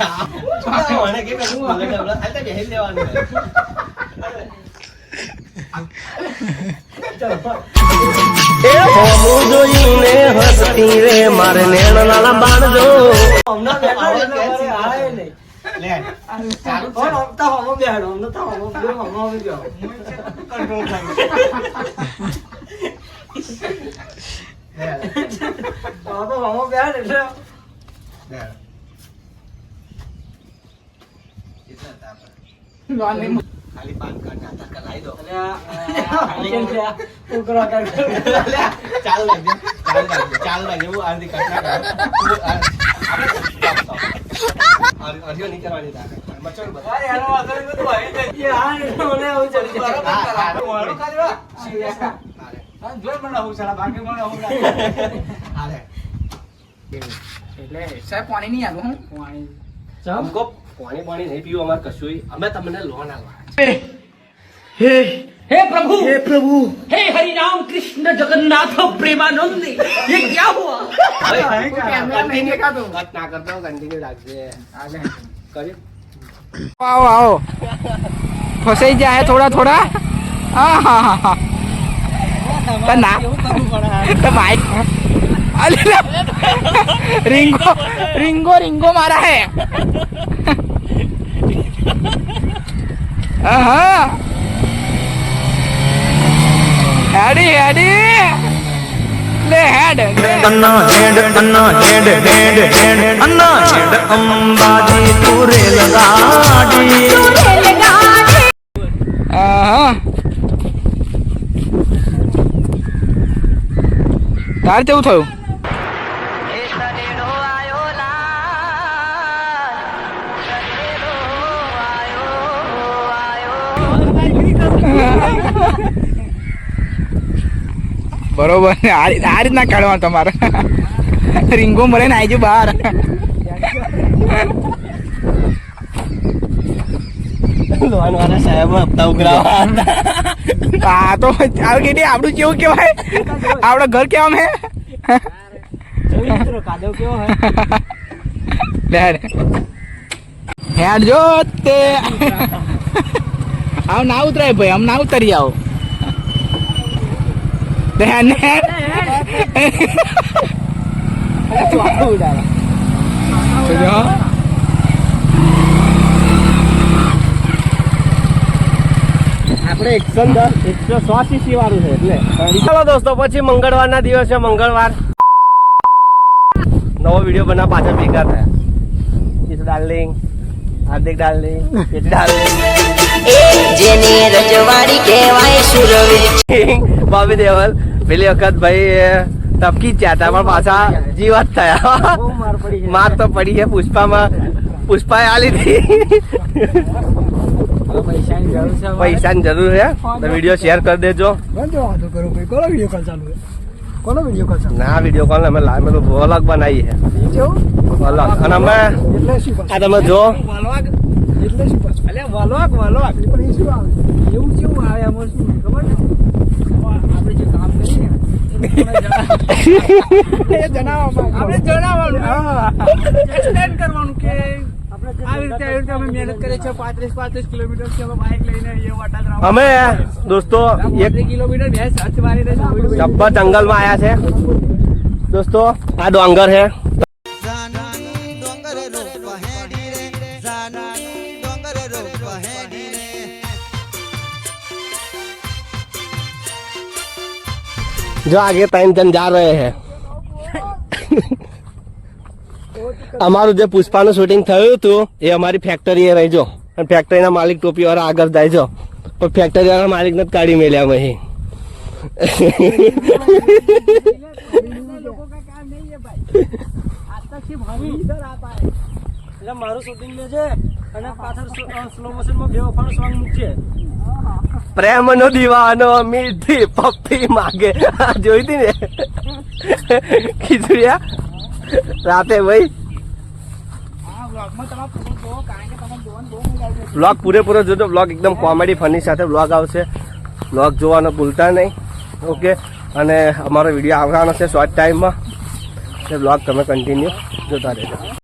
મને કે કશું મગજ ડબલા થાય તો જ લેવાનું. એ હોમું ને હસતી રે મારે નેણ નાના બાણજો હમણાં બેઠા એટલે આવે નહીં. લે. ચાલુ જ તો હમો બેહાડો, હમતા હમો બે હમો આવી ગયો. લે. આ તો હમો બેહાડ એટલે લે. કેટલા હતા આપણે? ખાલી પાન કાર્ડ ના આધાર કાર્ડ લાવી દો. ચાલુ રાખજો ચાલુ રાખજો હું આરતી કાર્ડ ના અરજીઓ નહીં કરવાની એટલે સાહેબ પાણી નહીં આવ્યું હું. અમુકો પાણી પાણી નહીં પીવું અમારે કશું અમે તમને લોન આલવા हे प्रभु हे प्रभु हे हरि राम कृष्ण जगन्नाथ प्रेमानंद ये क्या हुआ કેમેરા નહીં દેખાતું કટ ના કરતો કન્ટિન્યુ રાખજે હાલે. કર્યું આવો આવો ફસાઈ જાય થોડા થોડા હા હા હા હા તો ના તો બાઈક અલે લે. रिंगो रिंगो रिंगो मारा है Aha. Hadi, લે હેડ અન્ના હેડ અન્ના હેડ હેડ હેડ અન્ના હેડ અંબાજી તુરે લગાડી આહા કેવું થયું બરોબર. ને આ રીતના કાઢવાનું તમારે. રીંગો મળે ને આવજો બહાર. આ તો આ કેટલી આપણું કેવું કેવાય આપડે ઘર કેવા મેં હે? હેડ જો તે. આવ ના ઉતરાય ભાઈ આમ ના ઉતરી આવો. હેડ ને હેડ. તો જો. આપણે એકસો દસ એકસો સો સીસી વાળું છે એટલે. ચાલો દોસ્તો પછી મંગળવારના દિવસે મંગળવાર. નવો વીડિયો બના પાછળ ભેગા થયા. Darling Hardik darling is darling. જેની રજવાડી કહેવાય સુરવીર. બોબી દેવલ. પેલી વખત ભાઈ ટપકી જ ગયા હતા. પણ પાછા જીવત થયા. બહુ માર પડી છે. માર તો પડી છે. પુષ્પામાં પુષ્પાએ આ લીધી પૈસાની જરૂર છે તો વીડિયો શેર કરી દેજો. બંધ વાંધો કરો ભાઈ. કોનો વીડિયો કોલ ચાલુ છે? કોનો વીડિયો કોલ ચાલુ ના વીડિયો કોલ અમે લાવેલું વ્લોગ બનાવી છે. અલગ અને અમે? આ તમે જો. એટલે શું પાછું? અલ્યા વલોક વલોક. પણ એ શું આવે? એવું કેવું આવે આમાં શું? ખબર ને આપણે જે કામ કરીએ આપણે જણાવવાનું. એક્સપ્લેન કરવાનું કે આવી રીતે આવી રીતે અમે મહેનત કરીએ છીએ પાંત્રીસ પાંત્રીસ કિલોમીટર છે અમે બાઇક લઈને એ વાટા જ અમે દોસ્તો એક કિલોમીટર મારીને જબ્બર જંગલમાં આયા છે. દોસ્તો આ ડોંગર છે. जो आगे टाइम जन जा रहे हैं અમારું જે પુષ્પાનું શૂટિંગ થયું હતું એ અમારી ફેક્ટરી એ રહી જો અને ફેક્ટરીના માલિક ટોપી વાળા આગળ જાય જો પણ ફેક્ટરી વાળા માલિક ને કાઢી મેલ્યા અમે અહીં. એટલે મારું શૂટિંગ લેજે અને પાછળ સ્લો મોશનમાં બે વખાણ સોંગ મૂકજે પ્રેમ નો દીવાનો મીઠી પપ્પી માગે. જોઈ હતી ને? ખીચડિયા? રાતે ભાઈ? બ્લોગ પૂરેપૂરો જોજો. બ્લોગ એકદમ કોમેડી ફની સાથે બ્લોગ આવશે. બ્લોગ જોવાનો ભૂલતા નહીં. ઓકે અને અમારો વીડિયો આવવાનો છે શોર્ટ ટાઈમમાં એ બ્લોગ તમે કન્ટિન્યુ જોતા રહેજો.